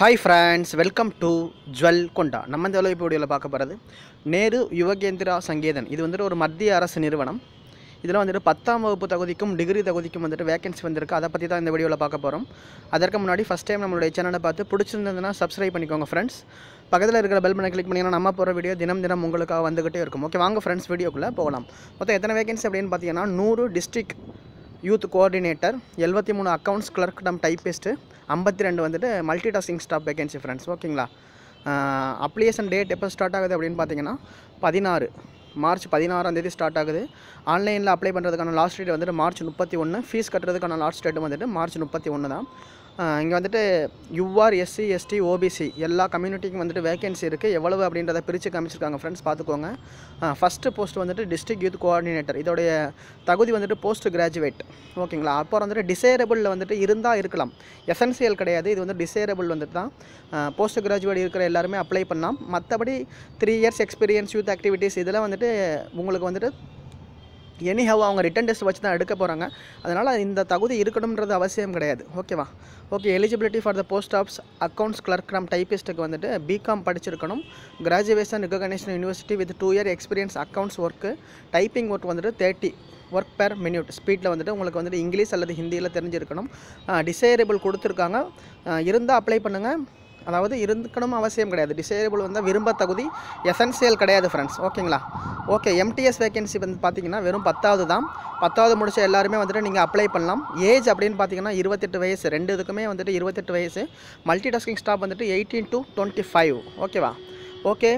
Hi friends welcome to ஜுவல் கொண்டா நம்ம இந்த அளவு வீடியோவில் பார்க்க போகிறது நேரு யுவகேந்திரா சங்கேதன். இது வந்துட்டு ஒரு மத்திய அரசு நிறுவனம். இதில் வந்துட்டு பத்தாம் வகுப்பு தகுதிக்கும் டிகிரி தகுதிக்கும் வந்துட்டு வேகன்சி வந்திருக்கு. அதை பற்றி தான் இந்த வீடியோவில் பார்க்க போகிறோம் அதற்கு முன்னாடி ஃபஸ்ட் டைம் நம்மளுடைய சேனலை பார்த்து பிடிச்சிருந்ததுன்னா சப்ஸ்கிரைப் பண்ணிக்கோங்க ஃப்ரெண்ட்ஸ் பக்கத்தில் இருக்கிற பெல் பண்ணி கிளிக் பண்ணிங்கன்னா நம்ம போகிற வீடியோ தினம் தினம் உங்களுக்காக வந்துகிட்டே இருக்கும். ஓகே வாங்க ஃப்ரெண்ட்ஸ் வீடியோக்குள்ளே போகலாம். மொத்தம் எத்தனை வேகன்சி அப்படின்னு பார்த்தீங்கன்னா நூறு டிஸ்ட்ரிக்ட் யூத் கோஆர்டினேட்டர் எழுபத்தி மூணு அக்கௌண்ட்ஸ் கிளர்க் டம் டைப்பிஸ்ட்டு ஐம்பத்தி ரெண்டு வந்துட்டு multi tasking staff vacancy friends ஓகேங்களா அப்ளிகேஷன் டேட் எப்போ ஸ்டார்ட் ஆகுது அப்படின்னு பார்த்தீங்கன்னா பதினாறு மார்ச் பதினாறாம் தேதி ஸ்டார்ட் ஆகுது. ஆன்லைனில் அப்ளை பண்ணுறதுக்கான லாஸ்ட் டேட் வந்துட்டு மார்ச் முப்பத்தி ஒன்று ஃபீஸ் கட்டுறதுக்கான லாஸ்ட் டேட் வந்துட்டு மார்ச் முப்பத்தி ஒன்று தான் இங்கே வந்துட்டு யூஆர் எஸ்சி எஸ்டி ஓபிசி எல்லா கம்யூனிட்டிக்கும் வந்துட்டு வேகன்சி இருக்குது எவ்வளவு அப்படின்றத பிரித்து காமிச்சிருக்காங்க ஃப்ரெண்ட்ஸ் பார்த்துக்கோங்க ஃபஸ்ட்டு போஸ்ட் வந்துட்டு டிஸ்ட்ரிக்ட் யூத் கோஆர்டினேட்டர் இதோடைய தகுதி வந்துட்டு போஸ்ட் கிராஜுவேட் ஓகேங்களா? அப்புறம் வந்துட்டு டிசேரபிளில் வந்துட்டு இருந்தால் இருக்கலாம். எசென்சியல் கிடையாது. இது வந்து டிசேரபிள் வந்துட்டு தான். போஸ்ட் கிராஜுவேட் இருக்கிற எல்லாருமே அப்ளை பண்ணலாம். மற்றபடி three years experience youth activities இதெல்லாம் வந்துட்டு உங்களுக்கு வந்துட்டு எனிஹவ் அவங்க ரிட்டன் டெஸ்ட் வச்சு தான் எடுக்க போகிறாங்க அதனால் இந்த தகுதி இருக்கணுன்றது அவசியம் கிடையாது. ஓகேவா okay eligibility for the post of accounts clerk ரம் டைப்பிஸ்ட்டுக்கு வந்துட்டு பிகாம் படிச்சிருக்கணும். Graduation recognition university with two year experience accounts work typing work வந்துட்டு தேர்ட்டி ஒர்க் பெர் மினியூட் ஸ்பீடில் வந்துட்டு உங்களுக்கு வந்துட்டு இங்கிலீஷ் அல்லது ஹிந்தியில் தெரிஞ்சிருக்கணும். டிசைரபிள் கொடுத்துருக்காங்க. இருந்தால் அப்ளை பண்ணுங்கள் அதாவது இருக்கணும் அவசியம் கிடையாது. டிசேபிள் வந்து விரும்ப தகுதி எசென்சியல் கிடையாது ஃப்ரெண்ட்ஸ் ஓகேங்களா ஓகே எம்டிஎஸ் வேகன்சி வந்து பார்த்தீங்கன்னா வெறும் பத்தாவது தான். பத்தாவது முடிச்ச எல்லாருமே வந்துட்டு நீங்கள் அப்ளை பண்ணலாம். ஏஜ் அப்படின்னு பார்த்தீங்கன்னா இருபத்தெட்டு வயசு. ரெண்டு இதுக்குமே வந்துட்டு இருபத்தெட்டு வயசு. மல்டி டாஸ்கிங் ஸ்டாப் வந்துட்டு எயிட்டீன் டு டுவெண்ட்டி ஃபைவ் ஓகேவா ஓகே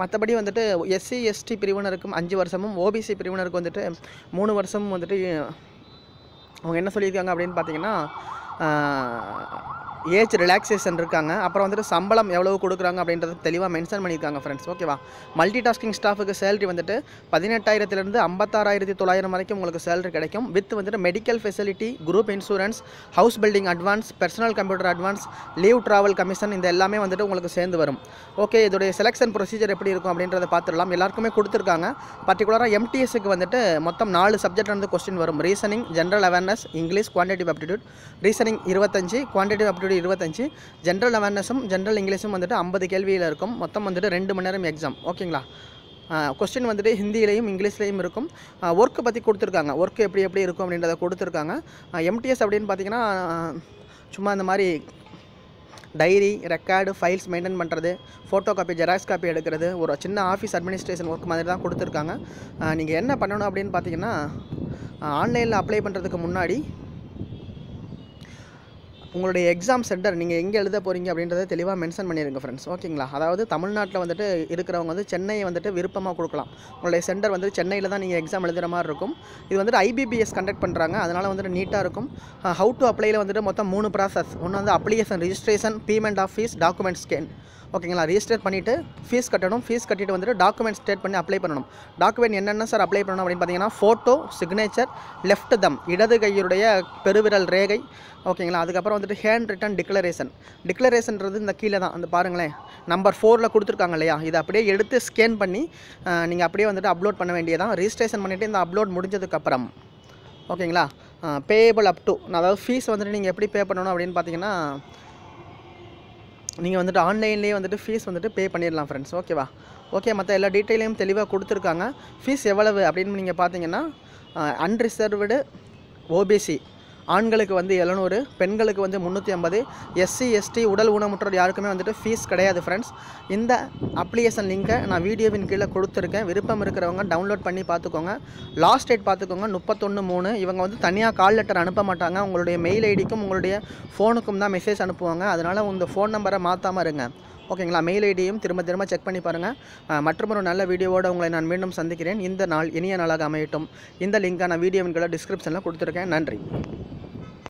மற்றபடி வந்துட்டு எஸ்சி எஸ்டி பிரிவினருக்கும் அஞ்சு வருஷமும் ஓபிசி பிரிவினருக்கு வந்துட்டு மூணு வருஷமும் வந்துட்டு அவங்க என்ன சொல்லியிருக்காங்க அப்படின்னு பார்த்தீங்கன்னா ஏஜ் ரிலாக்ஸேஷன் இருக்காங்க. அப்புறம் வந்துட்டு சம்பளம் எவ்வளவு கொடுக்குறாங்க அப்படின்றத தெளிவாக மென்ஷன் பண்ணியிருக்காங்க ஃப்ரெண்ட்ஸ் ஓகேவா மல்டி டாஸ்கிங் ஸ்டாஃபுக்கு சேலரி வந்துட்டு பதினெட்டாயிரத்துலேருந்து ஐம்பத்தாறாயிரத்தி தொள்ளாயிரம் வரைக்கும் உங்களுக்கு சேலரி கிடைக்கும். வித் வந்துட்டு medical facility group insurance house building advance personal computer advance leave travel commission இந்த எல்லாமே வந்துட்டு உங்களுக்கு சேர்ந்து வரும். ஓகே இதோடைய செலெக்ஷன் ப்ரொசீஜர் எப்படி இருக்கும் அப்படின்றத பார்த்துடலாம். எல்லாருக்குமே கொடுத்துருக்காங்க. பர்டிகுலராக எம்டிஎஸ்க்கு வந்துட்டு மொத்தம் நாலு சப்ஜெக்ட் வந்து கொஸ்டின் வரும். Reasoning general awareness English quantitative aptitude reasoning இருபத்தஞ்சு குவான்டிட்டிவ் அப்டிடியூட் இருபத்தஞ்சு. ஜென்ரல் அவேர்னஸும் ஜென்ரல் இங்கிலீஷும் வந்துட்டு ஐம்பது கேள்வியில் இருக்கும். மொத்தம் வந்துட்டு ரெண்டு மணி நேரம் எக்ஸாம் ஓகேங்களா கொஸ்டின் வந்துட்டு ஹிந்திலையும் இங்கிலீஷ்லேயும் இருக்கும். ஒர்க்கு பற்றி கொடுத்துருக்காங்க. ஒர்க்கு எப்படி எப்படி இருக்கும் அப்படின்றத கொடுத்துருக்காங்க. எம்டிஎஸ் அப்படின்னு பார்த்தீங்கன்னா சும்மா இந்த மாதிரி டைரி ரெக்கார்டு ஃபைல்ஸ் மெயின்டைன் பண்ணுறது ஃபோட்டோ காப்பி ஜெராக்ஸ் காப்பி எடுக்கிறது ஒரு சின்ன ஆஃபீஸ் அட்மினிஸ்ட்ரேஷன் ஒர்க் மாதிரி தான் கொடுத்துருக்காங்க. நீங்கள் என்ன பண்ணணும் அப்படின்னு பார்த்தீங்கன்னா ஆன்லைனில் அப்ளை பண்ணுறதுக்கு முன்னாடி உங்களுடைய எக்ஸாம் சென்டர் நீங்கள் எங்கே எழுத போகிறீங்க அப்படின்றத தெளிவாக மென்ஷன் பண்ணிடுங்க ஃப்ரெண்ட்ஸ் ஓகேங்களா அதாவது தமிழ்நாட்டில் வந்துட்டு இருக்கிறவங்க வந்து சென்னையை வந்துட்டு விருப்பமாக கொடுக்கலாம். உங்களுடைய சென்டர் வந்து சென்னையில் தான் நீங்கள் எக்ஸாம் எழுதுகிற மாதிரி இருக்கும். இது வந்துட்டு ஐபிபிஎஸ் கண்டக்ட் பண்ணுறாங்க அதனால் வந்துட்டு நீட்டாக இருக்கும். ஹவு டு அப்ளைல வந்துட்டு மொத்தம் மூணு ப்ராசஸ் ஒன்று வந்து application registration payment of fee document scan ஓகேங்களா ரிஜிஸ்டர் பண்ணிவிட்டு ஃபீஸ் கட்டணும். ஃபீஸ் கட்டிட்டு வந்துட்டு டாக்குமெண்ட் ஸ்டேட் பண்ணி அப்ளை பண்ணணும். டாக்குமெண்ட் என்னென்ன சார் அப்ளை பண்ணணும் அப்படின்னு பார்த்தீங்கன்னா ஃபோட்டோ சிக்னேச்சர் லெஃப்ட் தம் இடது கையுடைய பெருவிரல் ரேகை ஓகேங்களா அதுக்கப்புறம் வந்துட்டு ஹேண்ட் ரிட்டன் டிக்ளரேஷன் டிக்ளரேஷன்றது இந்த கீழே தான். அந்த பாருங்களேன் நம்பர் ஃபோரில் கொடுத்துருக்காங்க இல்லையா? இதை அப்படியே எடுத்து ஸ்கேன் பண்ணி நீங்கள் அப்படியே வந்துட்டு அப்லோட் பண்ண வேண்டியதான் ரிஜிஸ்ட்ரேஷன் பண்ணிவிட்டு இந்த அப்லோட் முடிஞ்சதுக்கப்புறம் ஓகேங்களா பேயபிள் அப் டு அதாவது ஃபீஸ் வந்துட்டு நீங்கள் எப்படி பே பண்ணணும் அப்படின்னு பார்த்தீங்கன்னா நீங்கள் வந்துட்டு ஆன்லைன்லேயே வந்துட்டு ஃபீஸ் வந்துட்டு பே பண்ணிடலாம் ஃப்ரெண்ட்ஸ் ஓகேவா ஓகே மற்ற எல்லா டீட்டெயிலையும் தெளிவாக கொடுத்துருக்காங்க. ஃபீஸ் எவ்வளவு அப்படின்னு நீங்கள் பார்த்தீங்கன்னா அன்ரிசர்வ்டு ஓபிசி ஆண்களுக்கு வந்து எழுநூறு பெண்களுக்கு வந்து முந்நூற்றி ஐம்பது எஸ்சி எஸ்டி உடல் ஊனமுற்றோர் யாருக்குமே வந்துட்டு ஃபீஸ் கிடையாது ஃப்ரெண்ட்ஸ் இந்த அப்ளிகேஷன் லிங்க்கை நான் வீடியோவின் கீழே கொடுத்துருக்கேன். விருப்பம் இருக்கிறவங்க டவுன்லோட் பண்ணி பார்த்துக்கோங்க. லாஸ்ட் டேட் பார்த்துக்கோங்க. முப்பத்தொன்று மூணு. இவங்க வந்து தனியாக கால் லெட்டர் அனுப்ப மாட்டாங்க. உங்களுடைய மெயில் ஐடிக்கும் உங்களுடைய ஃபோனுக்கும் தான் மெசேஜ் அனுப்புவாங்க. அதனால் உங்கள் ஃபோன் நம்பரை மாற்றாமல் இருங்க. ஓகேங்களா? மெயில் ஐடியும் திரும்ப திரும்ப செக் பண்ணி பாருங்கள் மற்றும் ஒரு நல்ல வீடியோவோடு உங்களை நான் மீண்டும் சந்திக்கிறேன். இந்த நாள் இனிய நாளாக அமையட்டும். இந்த லிங்க்கான வீடியோவின்களை வீடியோவின் டிஸ்கிரிப்ஷனில் கொடுத்துருக்கேன். நன்றி.